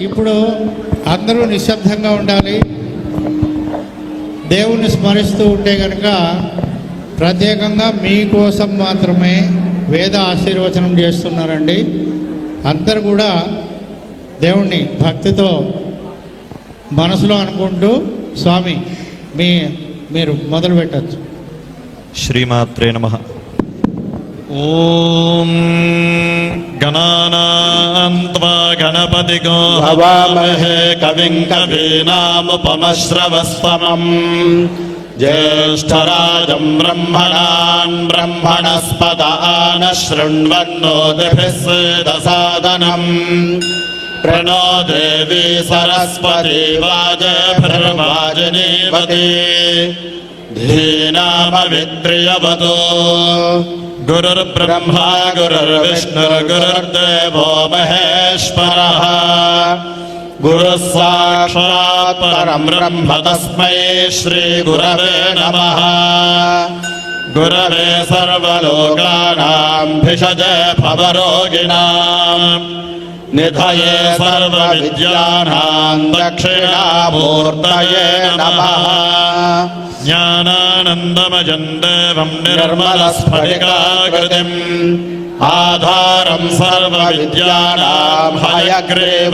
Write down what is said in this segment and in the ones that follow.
ఇప్పుడు అందరూ నిశ్శబ్దంగా ఉండాలి. దేవుణ్ణి స్మరిస్తూ ఉంటే కనుక ప్రత్యేకంగా మీకోసం మాత్రమే వేద ఆశీర్వచనం చేస్తున్నారండి. అందరు కూడా దేవుణ్ణి భక్తితో మనసులో అనుకుంటూ స్వామి మీ మీరు మొదలు పెట్టచ్చు శ్రీమాత్రే నమ. ॐ गणानान्त्वा गणपति भवामहे कविं कवीनामुपमश्रवस्तमम्। ज्येष्ठराजम् ब्रह्मणान् ब्रह्मणस्पदान न शृण्वन्नो प्रणो देवी सरस्वती सरस्वरि वाज्रमाजनेपदेवतो गुरुर्ब्रह्मा, गुरुर्विष्णुर्गुरुर्देवो महेश्वरः। गुरुः साक्षात् परं ब्रह्म तस्मै श्रीगुरवे नमः। गुरवे सर्वलोकानां भिषजे भवरोगिणाम्। निधये सर्वविद्यानां दक्षिणामूर्तये नमः। ज्ञानानन्दमजन्देवं निर्मलस्फटिकाकृतिम् आधारं सर्वविद्यानां हयग्रेवमुपास्महे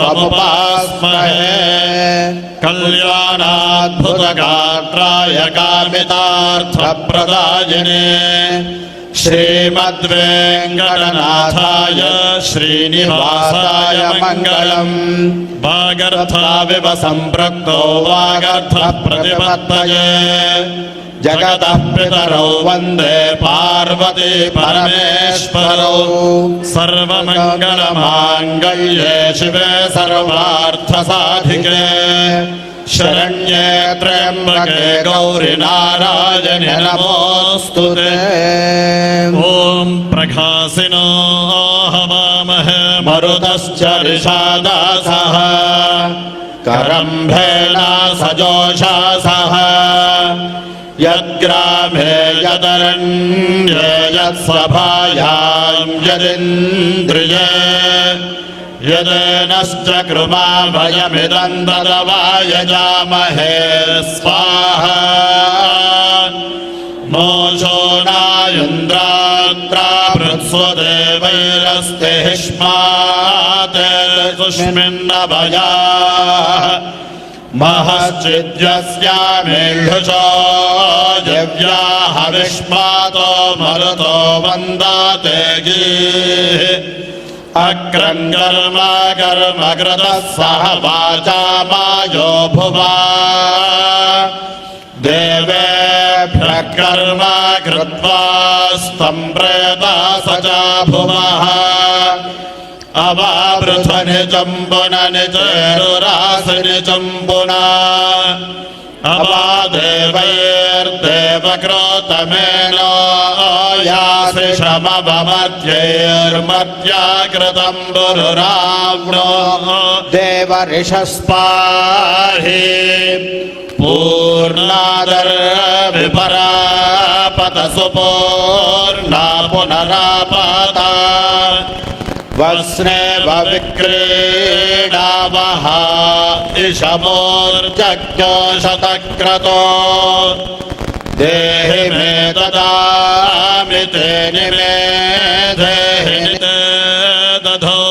कल्याणाद्भुतगात्राय कामितार्थप्रदायिने श्रीमद्वेङ्कटनाथाय श्रीनिवासाय मङ्गलम् वागर्थाविव सम्पृक्तो वागर्थप्रतिपत्तये जगतः पितरौ वन्दे पार्वती परमेश्वरौ सर्वमङ्गलमाङ्गल्ये शिवे सर्वार्थसाधिके शरण्य त्र्यम्बके गौरी नारायण नमोस्तु ओं प्रकाशिनो हवामः मरुतश्च ऋषादासः। करम्भेणा सजोषा सह यद्ग्रामे यदरण्ये यत्सभायां यदिन्द्रिये। यदेनश्च कृमा भयमिदं ददवायजामहे स्वाहा मोषो नायुन्द्रात्राभृत्स्वदेवैरस्ते हिष्मातेर्जुष्मिन्नभया महश्चिद्यस्यामेढुषो दिव्या हविष्मातो मरुतो वन्दाते गीः अक्रङ्कर्मा कर्मकृतः सह वाचा मायो भुवा देवेभ्यः कर्म कृत्वा स्तम्प्रेता स च भुवः अवावृथनि चम्बुननि चेरुरासिनि चम्बुना अवादेवैर्देवक्रोतमेनो यासि श्रमभमध्यैर्मध्याकृतम् गुरुराव्णो देवऋषस्पाहि पूर्णादर्विपरापतसुपूर्णा पुनरापाता वस्नेव विक्रीडावः इषमोर्जज्ञोशतक्रतो देहि मे ददामिते निमेधे दधो।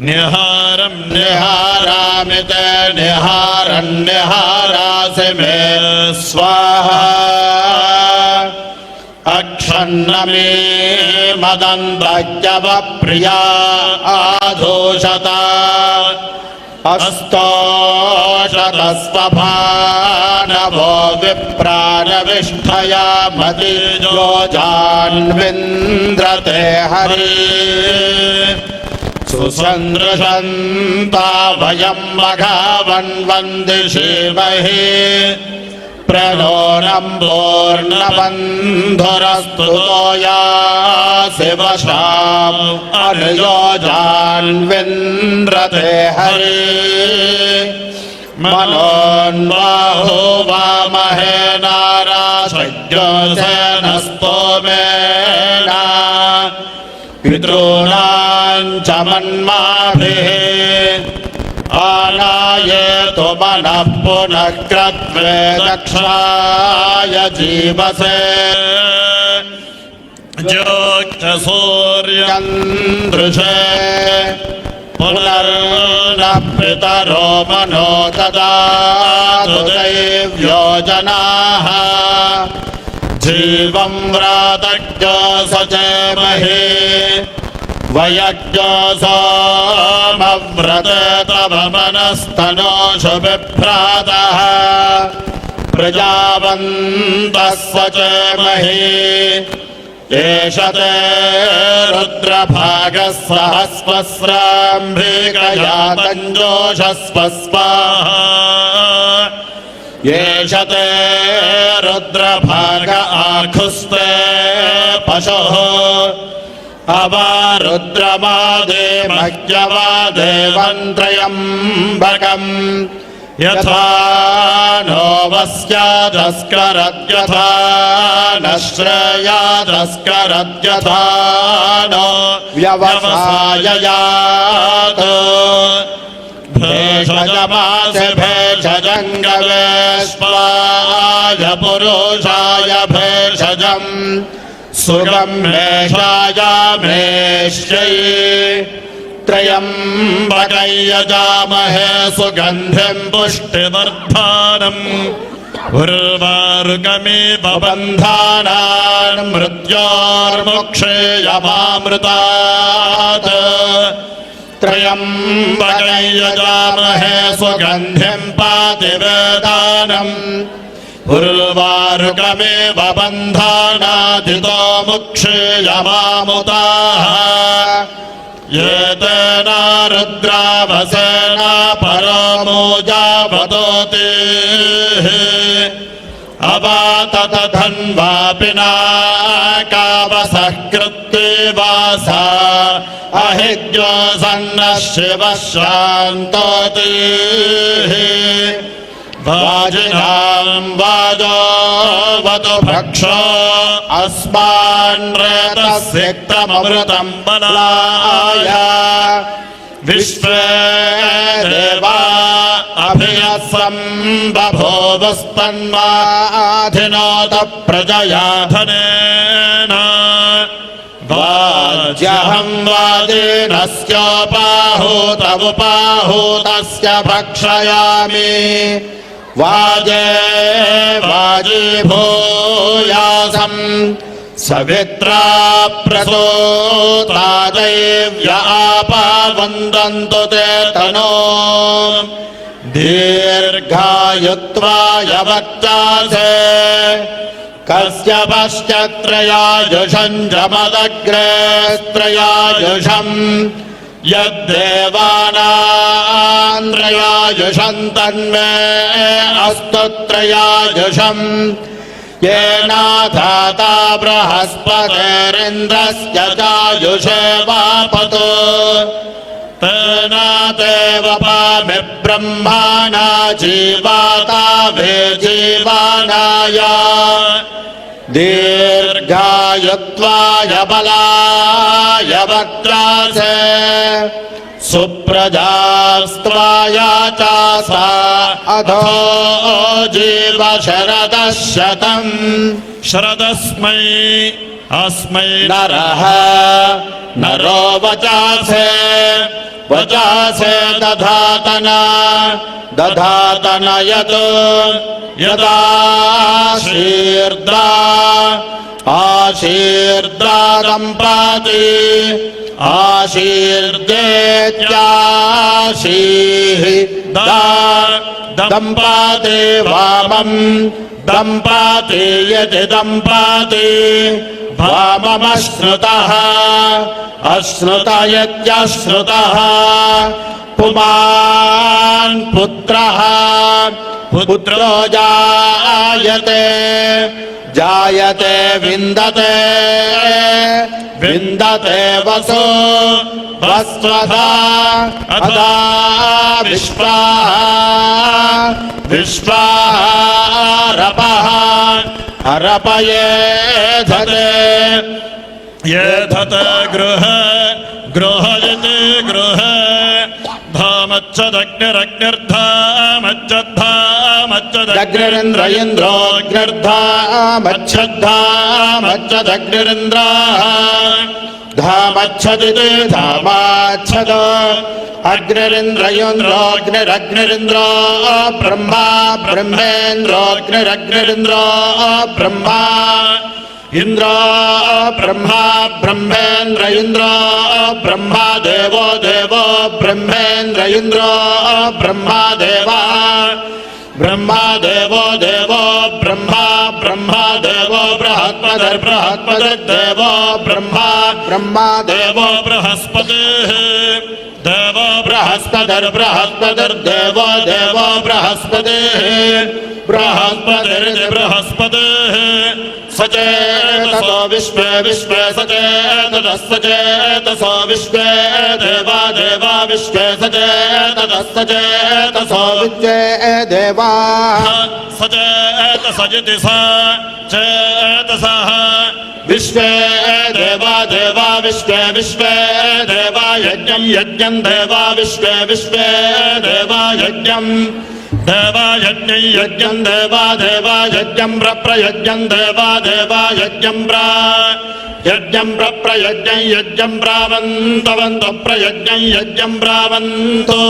निहारं निहारामिते निहारं निहारासि मे स्वाहा। अक्षन्नमे मदन्तज्ञवप्रिया आधोषता। अस्तोषतस्वभानवो विप्राणविष्ठया मतिजोजान्विन्द्रते हरि सुसन्दृशन्ता वयं मघावन्वन्दिशीमहि प्रणोरम्बोर्णबन्धुरस्तु या शिवशाम् अनुयोजान्विन्द्रते हरि। मनोन्बाहो वामहे नाराशज्ञसेनस्तोमेन पितॄणां च मन्माभिः। आनायेतु मनः पुनः क्रत्वे दक्षाय जीवसे। ज्योक्षसूर्य चन्द्रुषे पुनर्नः पितरो मनो ददातु दैव्यो जनाः। जीवं व्रातज्ञो स चेमहि वयज्ञो सोमव्रत तव मनस्तनोषु बिभ्रातः प्रजावन्तः स चेमहि एष ते रुद्रभागः रुद्रभाग आखुस्ते पशुः। अवारुद्रमादे मह्यवादेवन्त्रयम्बकम् यथा नो वस्यादस्करद्यथा न श्रेयादस्करद्यथा नो व्यवसाययात्। भेषजमासि भेषजङ्गवेश्वाय पुरुषाय भेषजम् सुगम्भेषायामेष्यै त्र्यम्बकै यजामहे सुगन्धिम् पुष्टिवर्धानम् उर्वारुकमेव बन्धानान् मृत्योर्मुक्षेयमामृतात् त्र्यम्बकै यजामहे सुगन्धिम् पातिवेदानम् उर्वारुकमेव बन्धानादितो मुक्षेयमामुताः एतेन रुद्रावसेना परामोजावतोति अवातत धन्वापि नाकावसः कृत्ते वासा अहिद्यो सन्नः शिवः शान्तोति वाजिनाम् वाजोऽवतु भक्षो। अस्मान् रेतस्यक्तममृतम् बलाय। विश्वे देवा अभियसम् बभूवस्तन्माधिनोत प्रजया धनेन वाज्यहम् वादेनस्योपाहूतमुपाहूतस्य भक्षयामि। वाजे वाजी भूयासम् सवित्रा प्रसूता दैव्य आपा वन्दन्तु ते तनो दीर्घायुत्वाय वक्तासे कस्य पश्चत्रयायुषम् जमदग्रे जुषम् तन्मे अस्तुत्रयाजुषम् येनाधाता बृहस्पतेरिन्द्रस्य चायुषे वापतो। तेनादेवपामि ब्रह्माणा जीवाताभे जीवानाय। दीर्घायुत्वाय बलाय वक्त्रासे सुप्रजास्त्वाय चासा अधो जीव शरदः शतम् शरदस्मै अस्मै नरः नरो वचासे। वचासे दधातना। दधातन यत्। यदाशीर्द्रा आशीर्द्रादम्पाति। आशीर्देत्याशीः दा दम्पाति वामम् दम्पाति यदि दम्पाति वाममश्नुतः, अश्नुत यत्यश्नुतः पुमान् पुत्रः, पुत्रो जायते जायते विन्दते। विन्दते वसो वस्त्वधा अदा विश्वाः विश्वारपः हरपयेधते येधत गृह गृहयति गृह धाम అగ్నిరింద్ర ధామాచ్చద అగ్నిరింద్రయోంద్రోగ్నిరగ్నిరింద్రో బ్రహ్మా బ్రహ్మేంద్రోగ్నిరగ్నిరింద్రో బ్రహ్మా ఇంద్రో బ్రహ్మా బ్రహ్మేంద్ర ఇంద్రో బ్రహ్మా దేవో దేవో బ్రహ్మేంద్ర ఇంద్రో బ్రహ్మా దేవా. బ్రహ్మా దేవో దేవో బ్రహ్మా బ్రహ్మా దేవో బృహత్పదర్ బృహత్పదర్ దేవో బ్రహ్మా. బ్రహ్మా దేవో దేవో देवो बृहस्पतिर्बृहस्पतिर्देवो देवो बृहस्पतिः बृहस्पतिर्बृहस्पतिः सचेतसो विश्वे विश्वे सचेतनः सचेतसो विश्वे देवा देवा विश्वे सचेतनः सचेतसो विद्ये देवा सचेतसजिति स चेतसः विश्वे देवा देवा विश्वे विश्वे देवा यज्ञं यज्ञं దేవా యజ్ఞం యజ్ఞం దేవా విశ్వే విశ్వే దేవా యజ్ఞం దేవాయజ్ఞై యజ్ఞం దేవా దేవా యజ్ఞం ప్రయజ్ఞం దేవా దేవా యజ్ఞం ప్రా యజ్ఞం ప్రయజ్ఞం యజ్ఞం ప్రావంతవంత ప్రయజ్ఞం యజ్ఞం ప్రావంతో.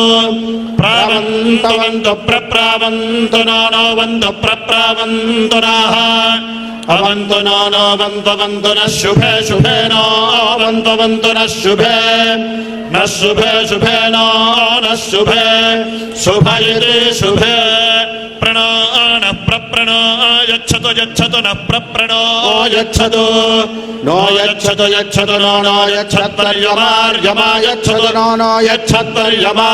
ప్రావంతవంత ప్రప్రావంతు నో వంతు ప్రప్రావంతు అవంతు నో నో శుభే శుభే నో వంతు శుభే. న శుభే శుభే నో న శుభే. శుభ ఇతి శుభే. ప్రణో న ప్రప్రణో యచ్చతు యచ్చతు న ప్రప్రణో యచ్చదు నో యచ్చదు యచ్చదు నో నో యచ్చత్తర్యమార్యమా యచ్చదు నో నో యచ్చత్తర్యమా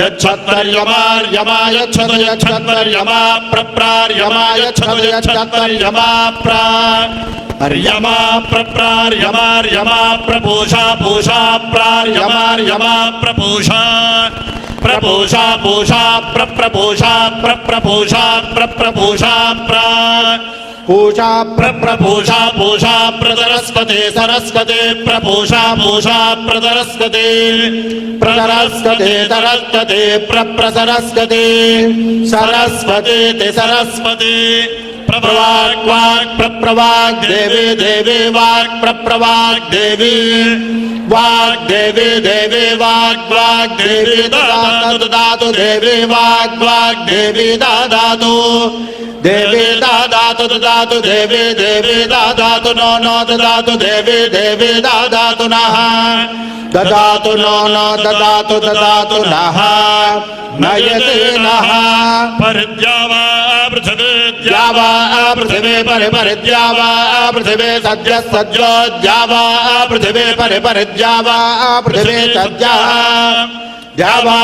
యచ్చత్తర్యమార్యమా యచ్చదు యచ్చత్తర్యమా ప్రప్రార్యమా యచ్చదు యచ్చత్తర్యమా ప్రా యమా ప్రప్రార్యమార్యమా ప్రపూషా పూషా ప్రార్యమార్యమా ప్రపూషా ప్రపూషా పూషా ప్రప్రపూషా ప్రప్రపూషా ప్రప్రపూషా ప్రా. పూషా ప్రప్రపూషా పూషా ప్రదరస్కతే సరస్కతే ప్రపూషా పూషా ప్రదరస్కతే. ప్రదరస్కతే దరస్కతే ప్రప్రసరస్కతే. సరస్వతే తే प्रवाक् वाक् प्रप्रवाक् देवी देवी वाक् प्रप्रवाक् देवी। वाक् देवी देवी वाक् वाक् देवी दादा ददातु देवी वाक् वाक् देवी ददातु। देवी दादा ददातु ददातु देवी देवी दादा ददातु नौ नो ददातु देवी देवी ददातु नः। ददातु नो नो ददातु ददातु नः। नयते नः। परिद्या वा पृथग्या जावा पृथिवी परि परिद्यावा पृथिवी सद्य सज्जो द्यावा पृथिवी परि परिद्यावा पृथिवी सद्य द्यावा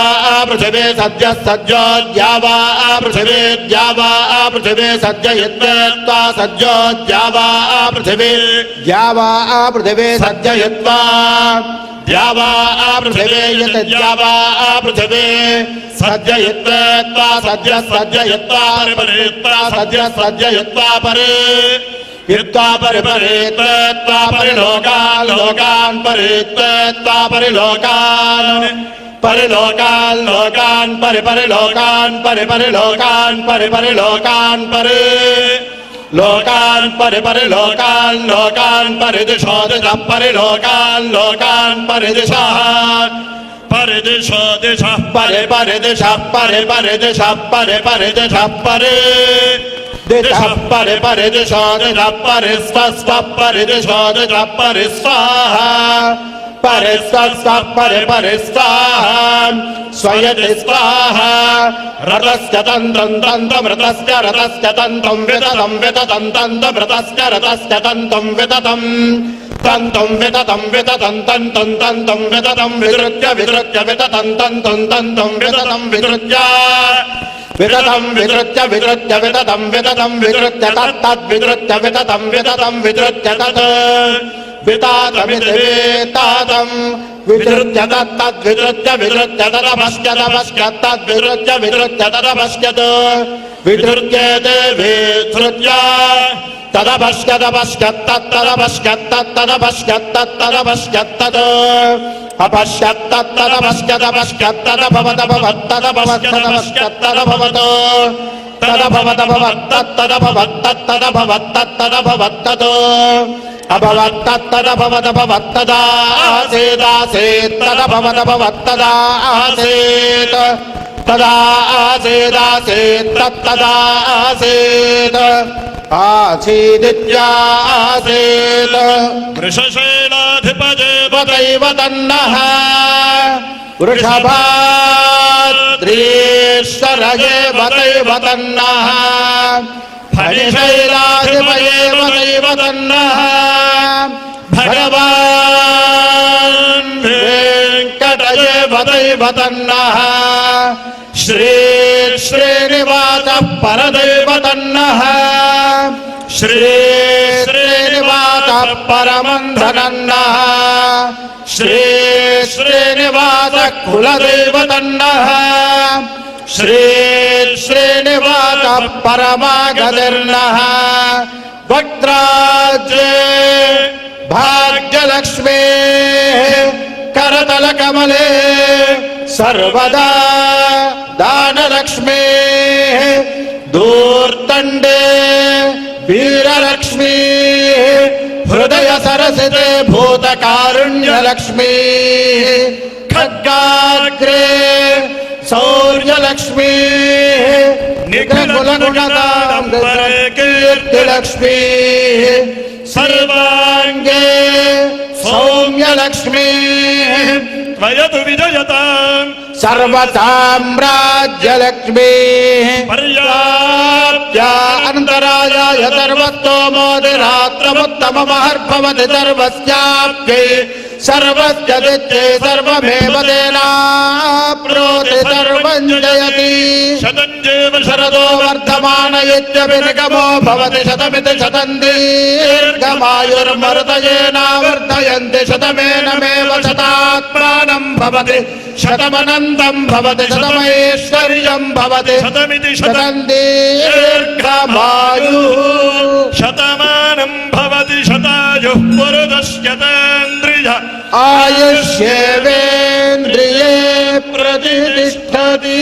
पृथिवी सद्य सज्जो द्यावा पृथिवी द्यावा पृथिवी सद्य यद्वेत्त्वा सज्जो द्यावा पृथिवी द्यावा पृथिवी सद्य यत्त्वा द्यावा पृथिवी यत् द्यावा पृथिवी सद्य यत्त्वा सद्य सद्य यत्त्वा परिपरित्वा सद्य सद्य यत्त्वा परे यत्त्वा परिपरित्वा परिलोकान् लोकान् परित्वा परिलोकान् परिलोकान् लोकान् परिपरिलोकान् परिपरिलोकान् परिपरिलोकान् परि लोकान् परिपरिलोकान् लोकान् परिदिशोदिशः परिलोकान् लोकान् परिदिशाः परिदिशो दिशः परि परिदिशः परि परिदिशः परि परिदिशः परि दिशः परि परिदिशोदिशः परिस्वस्तः परिदिशोदिशः परिस्वाहा परिस्वस्वपरिपरिस्वान् स्वयति स्वाहा रतस्य तन्तम् तन्तमृतस्य रतस्य तन्तम् विततम् विततम् तन्तमृतस्य रतस्य तन्तम् विततम्। तन्तम् विततम् विततम् तन्तम् तन्तम् विततम् विदृत्य विदृत्य विततम् तन्तम् तन्तम् विततम् विदृत्य विदतम् विदृत्य विदृत्य विततम् विततम् विदृत्य तत्तद्विदृत्य विततम् विततम् विदृत्य तत्। विधृत्य तत्तद्विधृत्य विततं विततं विधृत्य तत् वितातमिति वेतातं विधृत्य तत्तद्विधृत्य विधृत्य तदपश्यदपश्यत् तद्विधृत्य विधृत्य तदपश्यत् विधृत्येते विधृत्य तदपश्यदपश्यत् तत्तदपश्यत् तत्तदपश्यत् तत्तदपश्यत् तत् अपश्यत्तदपश्यदपश्यत्तदभवदभवत्तदभवत्तदभवत्तदभवत् तदभवदभवत्तत्तदभवत्तत्तदभवत्तत् अभवत्तत्तदभवदभवत्तदासेदासेत् तदभवदभवत्तदासेत् तदा आसेदासेत् तत्तदासेत् आसीदित्यासेत् वृषशैलाधिपजे वदैव तन्नः वृषभाद्रीश्वरये वदैव तन्नः ఫణిశైలాధిపయేవ దైవతన్న భగవాన్ వెంకటయేవ దైవతన్న శ్రీ శ్రీనివాస పరదైవతన్న శ్రీ శ్రీనివాస పరమంధనన్న శ్రీ శ్రీనివాస కులదైవతన్న శ్రీ परमागतिर्नः। भाग्यलक्ष्मेः करतलकमले सर्वदा दान लक्ष्मी दानलक्ष्मेः दूर्तण्डे वीरलक्ष्मी हृदय सरसिते भूतकारुण्यलक्ष्मी खड्गाग्रे शौर्यलक्ष्मी निखिलकुलगुणदाम्बरे कीर्तिलक्ष्मी सर्वाङ्गे सौम्यलक्ष्मी त्वयतु विजयताम् सर्वसाम्राज्यलक्ष्मी पर्याप्त्या अन्तरायाय सर्वस्तोमोदिरात्रमुत्तममहर्भवति सर्वस्याप्यै सर्वस्य दित्ये सर्वमेव तेनाप्नोति सर्वं जयति शतञ्जेव शरदो वर्धमान इत्यभिर्गमो भवति शतमिति शतं दीर्घमायुर्मरुतयेनावर्धयन्ति शतमेनमेव शतात्मानं भवति शतमनन्तं भवति शतमैश्वर्यं भवति शतमिति शतं शतं दीर्घमायुः आयुष्येवेन्द्रिये प्रतिष्ठति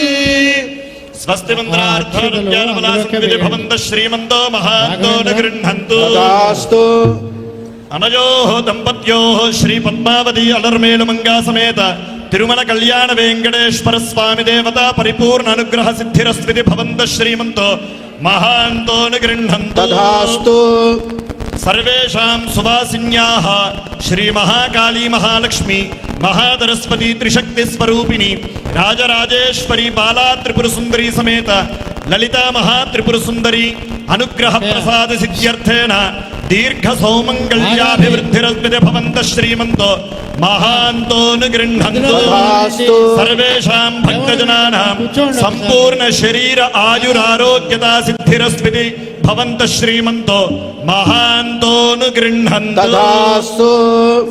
స్వస్తి మంత్రార్థోద్యానవలాసంవిధి భవంత శ్రీమంతో మహాంతో న గృహంతు तदास्तु అనయో దంపత్యో శ్రీ పద్మావతి అలర్మేలు మంగా సమేత తిరుమల కళ్యాణ వెంకటేశ్వర స్వామి దేవత పరిపూర్ణ అనుగ్రహ సిద్ధిరస్వితి భవంత శ్రీమంతో మహాంతో న గృహంతు सर्वेषां सुवासिन्याः श्रीमहाकाली महालक्ष्मी महादरस्वती त्रिशक्तिस्वरूपिणी राजराजेश्वरी बाला त्रिपुरसुन्दरी समेत ललिता महात्रिपुरसुन्दरी सिद्ध्यर्थेन దీర్ఘ సౌమంగళ్యాభివృద్ధిరస్మితి భవంత శ్రీమంతో మహాంతోను గృహంతో సర్వేషాం భక్తజనానాం సంపూర్ణ శరీర ఆయురారోగ్యతా సిద్ధిరస్మితి భవంత శ్రీమంతో మహాంతోను గృహంతు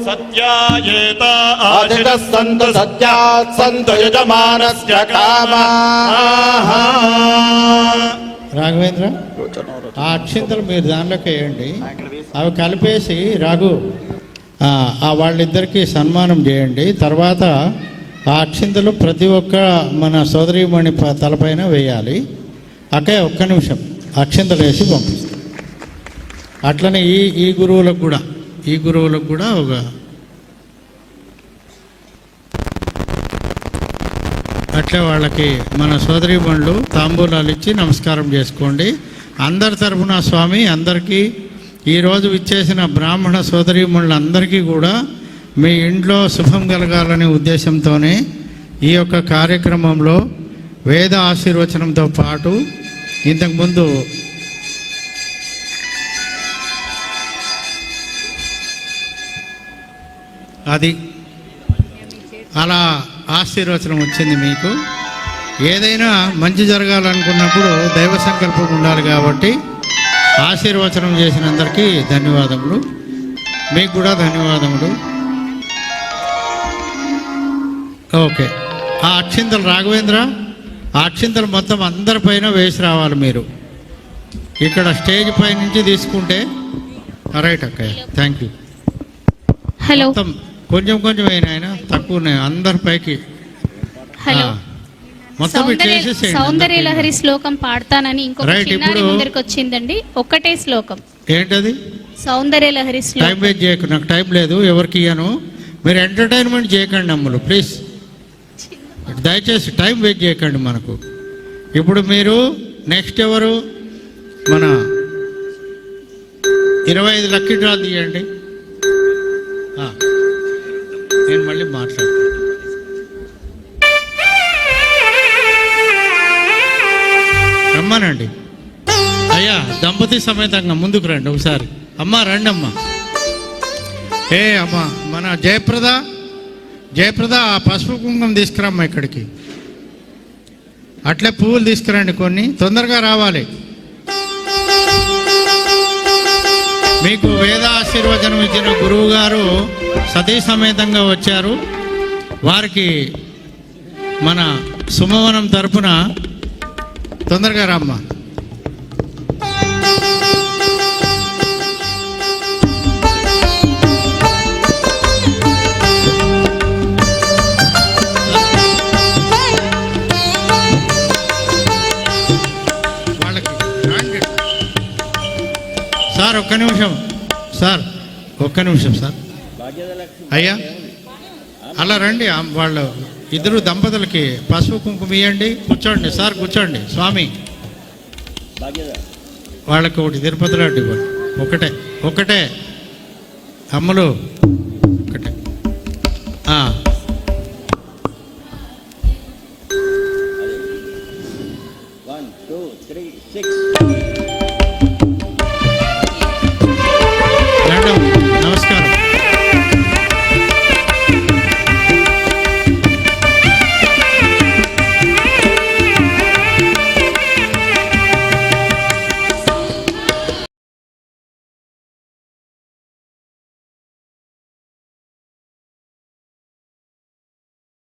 సత్యాయేత ఆదిత సంత సత్యాత్ సంత యజమానస్య కామా రాఘవేంద్ర ఆ అక్షింతలు మీరు దానిలోకి వేయండి. అవి కలిపేసి రఘు వాళ్ళిద్దరికీ సన్మానం చేయండి. తర్వాత ఆ అక్షింతలు ప్రతి ఒక్క మన సోదరీమణి తలపైన వేయాలి. అకే ఒక్క నిమిషం అక్షింతలు వేసి పంపిస్తాం అట్లనే ఈ ఈ గురువులకు కూడా ఈ గురువులకు కూడా ఒక అట్లే వాళ్ళకి మన సోదరీమణులు తాంబూలాలు ఇచ్చి నమస్కారం చేసుకోండి. అందరి తరఫున స్వామి అందరికీ ఈరోజు ఇచ్చేసిన బ్రాహ్మణ సోదరీమణులందరికీ కూడా మీ ఇంట్లో శుభం కలగాలనే ఉద్దేశంతోనే ఈ యొక్క కార్యక్రమంలో వేద ఆశీర్వచనంతో పాటు ఇంతకుముందు అది అలా ఆశీర్వచనం వచ్చింది మీకు. ఏదైనా మంచి జరగాలనుకున్నప్పుడు దైవ సంకల్పం ఉండాలి కాబట్టి ఆశీర్వచనం చేసినందరికీ ధన్యవాదములు. మీకు కూడా ధన్యవాదములు. ఓకే. ఆ అక్షింతలు రాఘవేంద్ర ఆ అక్షింతలు మొత్తం అందరిపైన వేసి రావాలి మీరు. ఇక్కడ స్టేజ్ పై నుంచి తీసుకుంటే రైట్ అక్కయ్య థ్యాంక్ యూ హలో. మొత్తం కొంచెం కొంచెం అయినా ఆయన తక్కువ ఉన్నాయి అందరి పైకి. హలో. సౌందర్య. లహరి శ్లోకం పాడతానని ఇంకొక చిన్నారి ముందరికి వచ్చిందండి ఒక్కటే శ్లోకం. ఏంటది? సౌందర్య లహరి టైం శ్లోకం. వేస్ట్ చేయకు నాకు టైం లేదు ఎవరికి ఇయ్యను? మీరు ఎంటర్టైన్మెంట్ చేయకండి అమ్ములు ప్లీజ్ దయచేసి టైం వేస్ట్ చేయకండి మనకు. ఇప్పుడు మీరు నెక్స్ట్ ఎవరు? మన ఇరవై ఐదు లక్కీ డ్రా తీయండి. నేను మళ్ళీ మాట్లాడతాను. రమ్మనండి. అయ్యా దంపతి సమేతంగా ముందుకు రండి ఒకసారి. అమ్మా రండి అమ్మ ఏ అమ్మా మన జయప్రద జయప్రద ఆ పసుపు కుంకుమ తీసుకురమ్మా ఇక్కడికి. అట్లే పువ్వులు తీసుకురండి కొన్ని తొందరగా రావాలి. మీకు వేద ఆశీర్వచనం ఇచ్చిన గురువు గారు సతీ సమేతంగా వచ్చారు. వారికి మన సుమవనం తరపున తొందరగా రమ్మ. వాళ్ళకి సార్ ఒక్క నిమిషం. సార్ ఒక్క నిమిషం సార్. అయ్యా? అలా రండి. వాళ్ళు ఇద్దరు దంపతులకి పసుపు కుంకుమ ఇవ్వండి కూర్చోండి సార్ కూర్చోండి. స్వామి. వాళ్ళకి ఒకటి తిరుపతి లాంటి ఒకటే ఒకటే. అమ్మలు.